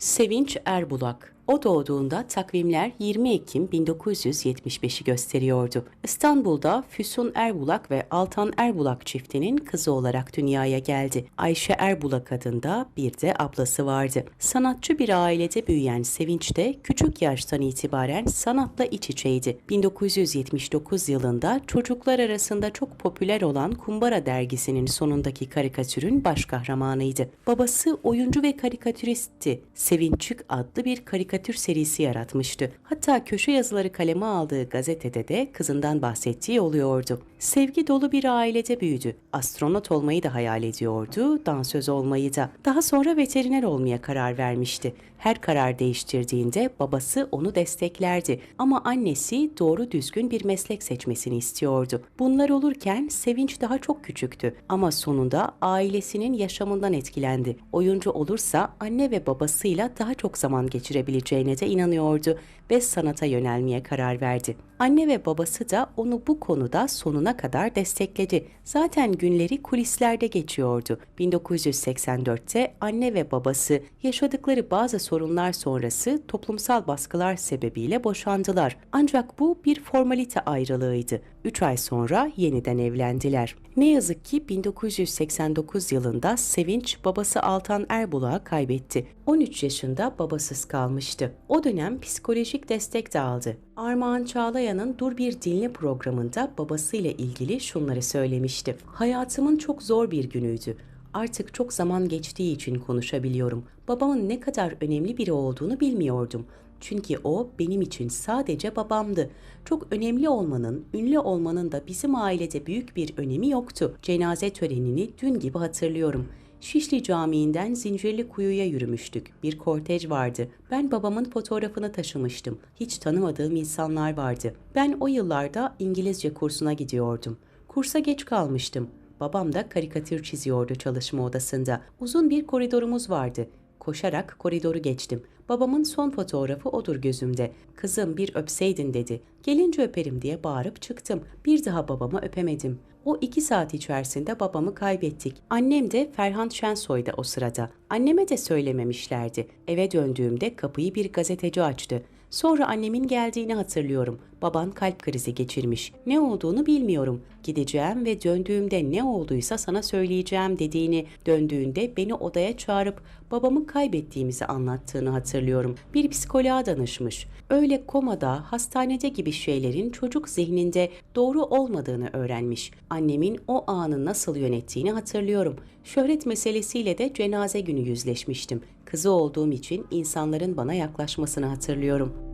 Sevinç Erbulak o doğduğunda takvimler 20 Ekim 1975'i gösteriyordu. İstanbul'da Füsun Erbulak ve Altan Erbulak çiftinin kızı olarak dünyaya geldi. Ayşe Erbulak adında bir de ablası vardı. Sanatçı bir ailede büyüyen Sevinç de küçük yaştan itibaren sanatla iç içeydi. 1979 yılında çocuklar arasında çok popüler olan Kumbara dergisinin sonundaki karikatürün baş kahramanıydı. Babası oyuncu ve karikatüristti. Sevinçik adlı bir karikatür serisi yaratmıştı. Hatta köşe yazıları kaleme aldığı gazetede de kızından bahsettiği oluyordu. Sevgi dolu bir ailede büyüdü. Astronot olmayı da hayal ediyordu, dansöz olmayı da. Daha sonra veteriner olmaya karar vermişti. Her karar değiştirdiğinde babası onu desteklerdi ama annesi doğru düzgün bir meslek seçmesini istiyordu. Bunlar olurken Sevinç daha çok küçüktü ama sonunda ailesinin yaşamından etkilendi. Oyuncu olursa anne ve babasıyla daha çok zaman geçirebileceğine de inanıyordu ve sanata yönelmeye karar verdi. Anne ve babası da onu bu konuda sonuna kadar destekledi. Zaten günleri kulislerde geçiyordu. 1984'te anne ve babası yaşadıkları bazı sorunlar sonrası toplumsal baskılar sebebiyle boşandılar. Ancak bu bir formalite ayrılığıydı. 3 ay sonra yeniden evlendiler. Ne yazık ki 1989 yılında Sevinç babası Altan Erbulak'ı kaybetti. 13 yaşında babasız kalmıştı. O dönem psikolojik destek de aldı. Armağan Çağlayan'ın Dur Bir Dinle programında babasıyla ilgili şunları söylemişti. Hayatımın çok zor bir günüydü. Artık çok zaman geçtiği için konuşabiliyorum. Babamın ne kadar önemli biri olduğunu bilmiyordum. Çünkü o benim için sadece babamdı. Çok önemli olmanın, ünlü olmanın da bizim ailede büyük bir önemi yoktu. Cenaze törenini dün gibi hatırlıyorum. Şişli Camii'nden Zincirli Kuyu'ya yürümüştük. Bir kortej vardı. Ben babamın fotoğrafını taşımıştım. Hiç tanımadığım insanlar vardı. Ben o yıllarda İngilizce kursuna gidiyordum. Kursa geç kalmıştım. Babam da karikatür çiziyordu çalışma odasında. Uzun bir koridorumuz vardı. Koşarak koridoru geçtim. Babamın son fotoğrafı odur gözümde. Kızım bir öpseydin dedi. Gelince öperim diye bağırıp çıktım. Bir daha babamı öpemedim. O iki saat içerisinde babamı kaybettik. Annem de Ferhan Şensoy'da o sırada. Anneme de söylememişlerdi. Eve döndüğümde kapıyı bir gazeteci açtı. Sonra annemin geldiğini hatırlıyorum. Baban kalp krizi geçirmiş. Ne olduğunu bilmiyorum. Gideceğim ve döndüğümde ne olduysa sana söyleyeceğim dediğini, döndüğünde beni odaya çağırıp babamı kaybettiğimizi anlattığını hatırlıyorum. Bir psikoloğa danışmış. Öyle komada, hastanede gibi şeylerin çocuk zihninde doğru olmadığını öğrenmiş. Annemin o anı nasıl yönettiğini hatırlıyorum. Şöhret meselesiyle de cenaze günü yüzleşmiştim. Kızı olduğum için insanların bana yaklaşmasını hatırlıyorum.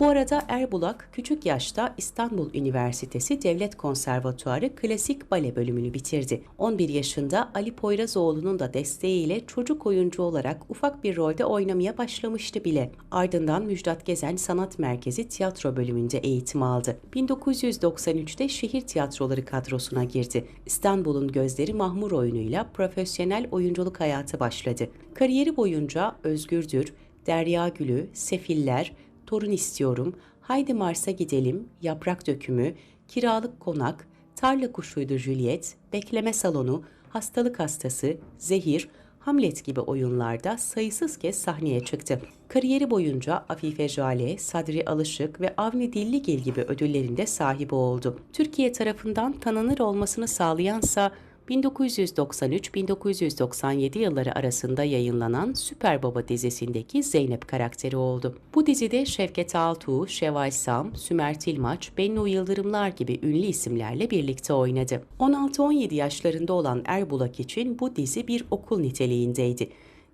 Bu arada Erbulak küçük yaşta İstanbul Üniversitesi Devlet Konservatuarı Klasik Bale bölümünü bitirdi. 11 yaşında Ali Poyrazoğlu'nun da desteğiyle çocuk oyuncu olarak ufak bir rolde oynamaya başlamıştı bile. Ardından Müjdat Gezen Sanat Merkezi tiyatro bölümünde eğitim aldı. 1993'te şehir tiyatroları kadrosuna girdi. İstanbul'un Gözleri Mahmur oyunuyla profesyonel oyunculuk hayatı başladı. Kariyeri boyunca Özgürdür, Derya Gülü, Sefiller, Torun istiyorum, Haydi Mars'a gidelim, Yaprak dökümü, Kiralık konak, Tarla kuşuydu Juliet, Bekleme salonu, Hastalık hastası, Zehir, Hamlet gibi oyunlarda sayısız kez sahneye çıktı. Kariyeri boyunca Afife Jale, Sadri Alışık ve Avni Dilligil gibi ödüllerinde sahibi oldu. Türkiye tarafından tanınır olmasını sağlayansa 1993-1997 yılları arasında yayınlanan Süper Baba dizisindeki Zeynep karakteri oldu. Bu dizide Şevket Altuğ, Şevval Sam, Sümer Tilmaç, Bennu Yıldırımlar gibi ünlü isimlerle birlikte oynadı. 16-17 yaşlarında olan Erbulak için bu dizi bir okul niteliğindeydi.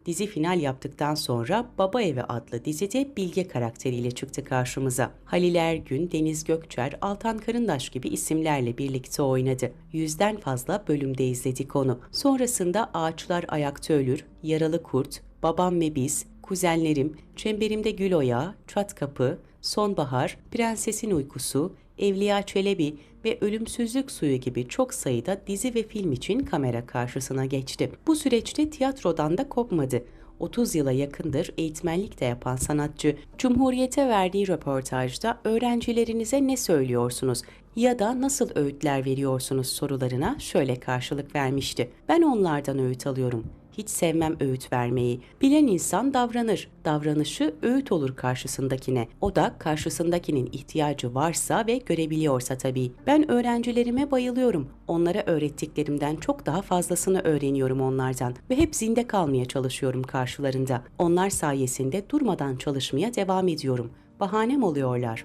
Dizi final yaptıktan sonra Baba Evi adlı dizide Bilge karakteriyle çıktı karşımıza. Halil Ergün, Deniz Gökçer, Altan Karındaş gibi isimlerle birlikte oynadı. Yüzden fazla bölümde izledik onu. Sonrasında Ağaçlar Ayakta Ölür, Yaralı Kurt, Babam ve Biz, Kuzenlerim, Çemberimde Gül Oya, Çat Kapı, Sonbahar, Prensesin Uykusu, Evliya Çelebi ve Ölümsüzlük Suyu gibi çok sayıda dizi ve film için kamera karşısına geçti. Bu süreçte tiyatrodan da kopmadı. 30 yıla yakındır eğitmenlik de yapan sanatçı, Cumhuriyet'e verdiği röportajda öğrencilerinize ne söylüyorsunuz ya da nasıl öğütler veriyorsunuz sorularına şöyle karşılık vermişti. Ben onlardan öğüt alıyorum. Hiç sevmem öğüt vermeyi. Bilen insan davranır. Davranışı öğüt olur karşısındakine. O da karşısındakinin ihtiyacı varsa ve görebiliyorsa tabii. Ben öğrencilerime bayılıyorum. Onlara öğrettiklerimden çok daha fazlasını öğreniyorum onlardan ve hep zinde kalmaya çalışıyorum karşılarında. Onlar sayesinde durmadan çalışmaya devam ediyorum. Bahanem oluyorlar.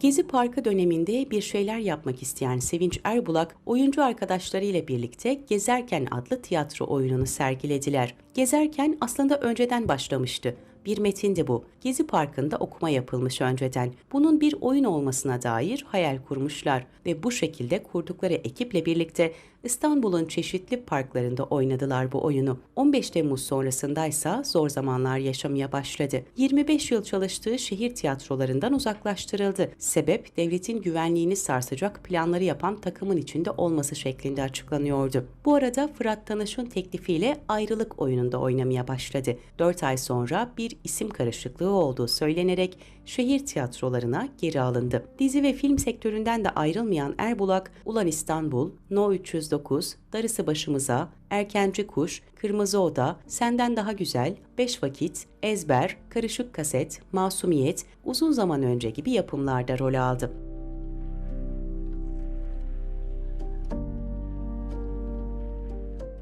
Gezi Parkı döneminde bir şeyler yapmak isteyen Sevinç Erbulak, oyuncu arkadaşlarıyla birlikte Gezerken adlı tiyatro oyununu sergilediler. Gezerken aslında önceden başlamıştı. Bir metindi bu. Gezi Parkı'nda okuma yapılmış önceden. Bunun bir oyun olmasına dair hayal kurmuşlar ve bu şekilde kurdukları ekiple birlikte İstanbul'un çeşitli parklarında oynadılar bu oyunu. 15 Temmuz sonrasındaysa zor zamanlar yaşamaya başladı. 25 yıl çalıştığı şehir tiyatrolarından uzaklaştırıldı. Sebep devletin güvenliğini sarsacak planları yapan takımın içinde olması şeklinde açıklanıyordu. Bu arada Fırat Tanış'ın teklifiyle ayrılık oyununda oynamaya başladı. 4 ay sonra bir isim karışıklığı olduğu söylenerek şehir tiyatrolarına geri alındı. Dizi ve film sektöründen de ayrılmayan Erbulak, Ulan İstanbul, No 309, Darısı Başımıza, Erkenci Kuş, Kırmızı Oda, Senden Daha Güzel, Beş Vakit, Ezber, Karışık Kaset, Masumiyet, uzun zaman önce gibi yapımlarda rol aldı.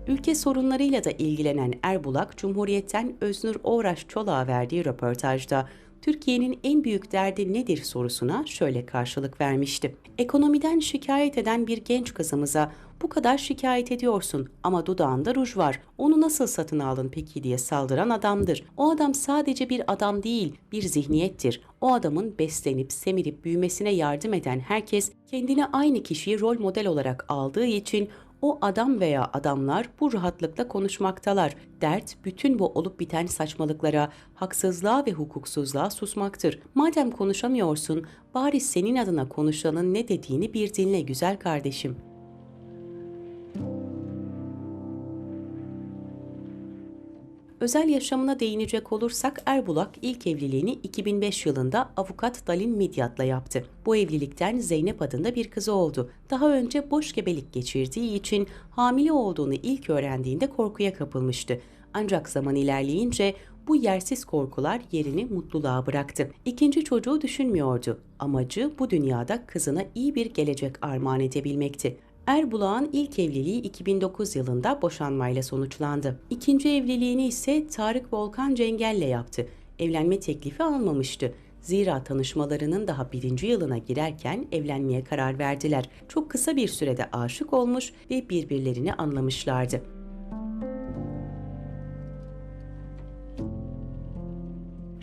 Ülke sorunlarıyla da ilgilenen Erbulak, Cumhuriyet'ten Öznur Oğraş Çolak'a verdiği röportajda Türkiye'nin en büyük derdi nedir sorusuna şöyle karşılık vermişti. Ekonomiden şikayet eden bir genç kızımıza bu kadar şikayet ediyorsun ama dudağında ruj var. Onu nasıl satın aldın peki diye saldıran adamdır. O adam sadece bir adam değil, bir zihniyettir. O adamın beslenip semirip büyümesine yardım eden herkes kendine aynı kişiyi rol model olarak aldığı için o adam veya adamlar bu rahatlıkla konuşmaktalar. Dert bütün bu olup biten saçmalıklara, haksızlığa ve hukuksuzluğa susmaktır. Madem konuşamıyorsun, bari senin adına konuşanın ne dediğini bir dinle güzel kardeşim. Özel yaşamına değinecek olursak Erbulak ilk evliliğini 2005 yılında avukat Dalin Midyat'la yaptı. Bu evlilikten Zeynep adında bir kızı oldu. Daha önce boş gebelik geçirdiği için hamile olduğunu ilk öğrendiğinde korkuya kapılmıştı. Ancak zaman ilerleyince bu yersiz korkular yerini mutluluğa bıraktı. İkinci çocuğu düşünmüyordu. Amacı bu dünyada kızına iyi bir gelecek armağan edebilmekti. Erbulak'ın ilk evliliği 2009 yılında boşanmayla sonuçlandı. İkinci evliliğini ise Tarık Volkan Cengel'le yaptı. Evlenme teklifi almamıştı. Zira tanışmalarının daha birinci yılına girerken evlenmeye karar verdiler. Çok kısa bir sürede aşık olmuş ve birbirlerini anlamışlardı.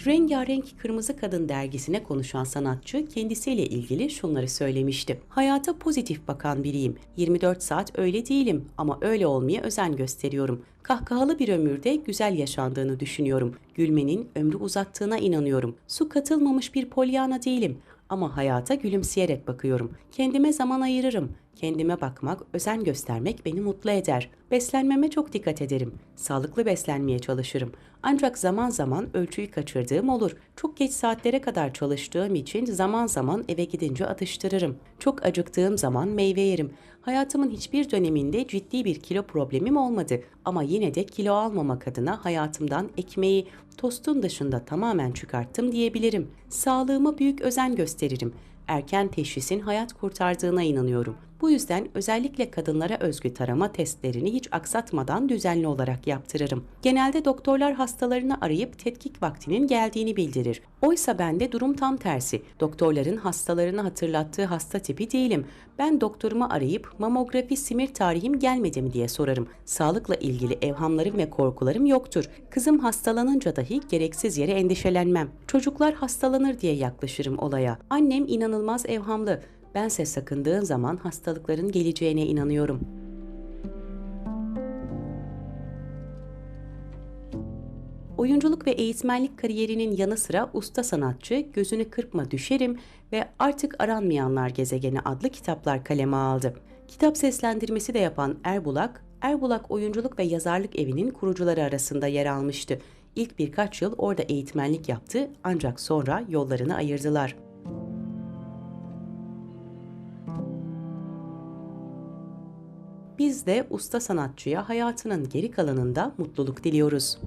Rengarenk Kırmızı Kadın dergisine konuşan sanatçı kendisiyle ilgili şunları söylemişti. Hayata pozitif bakan biriyim. 24 saat öyle değilim ama öyle olmaya özen gösteriyorum. Kahkahalı bir ömürde güzel yaşandığını düşünüyorum. Gülmenin ömrü uzattığına inanıyorum. Su katılmamış bir polyana değilim ama hayata gülümseyerek bakıyorum. Kendime zaman ayırırım. Kendime bakmak, özen göstermek beni mutlu eder. Beslenmeme çok dikkat ederim. Sağlıklı beslenmeye çalışırım. Ancak zaman zaman ölçüyü kaçırdığım olur. Çok geç saatlere kadar çalıştığım için zaman zaman eve gidince atıştırırım. Çok acıktığım zaman meyve yerim. Hayatımın hiçbir döneminde ciddi bir kilo problemim olmadı ama yine de kilo almamak adına hayatımdan ekmeği, tostun dışında tamamen çıkarttım diyebilirim. Sağlığıma büyük özen gösteririm. Erken teşhisin hayat kurtardığına inanıyorum. Bu yüzden özellikle kadınlara özgü tarama testlerini hiç aksatmadan düzenli olarak yaptırırım. Genelde doktorlar hastalarını arayıp tetkik vaktinin geldiğini bildirir. Oysa bende durum tam tersi. Doktorların hastalarını hatırlattığı hasta tipi değilim. Ben doktorumu arayıp mamografi simir tarihim gelmedi mi diye sorarım. Sağlıkla ilgili evhamlarım ve korkularım yoktur. Kızım hastalanınca dahi gereksiz yere endişelenmem. Çocuklar hastalanır diye yaklaşırım olaya. Annem inanılmaz evhamlı. Bense sakındığın zaman hastalıkların geleceğine inanıyorum. Oyunculuk ve eğitmenlik kariyerinin yanı sıra usta sanatçı Gözünü Kırpma Düşerim ve Artık Aranmayanlar Gezegeni adlı kitaplar kaleme aldı. Kitap seslendirmesi de yapan Erbulak, Erbulak Oyunculuk ve Yazarlık Evi'nin kurucuları arasında yer almıştı. İlk birkaç yıl orada eğitmenlik yaptı ancak sonra yollarını ayırdılar. Biz de usta sanatçıya hayatının geri kalanında mutluluk diliyoruz.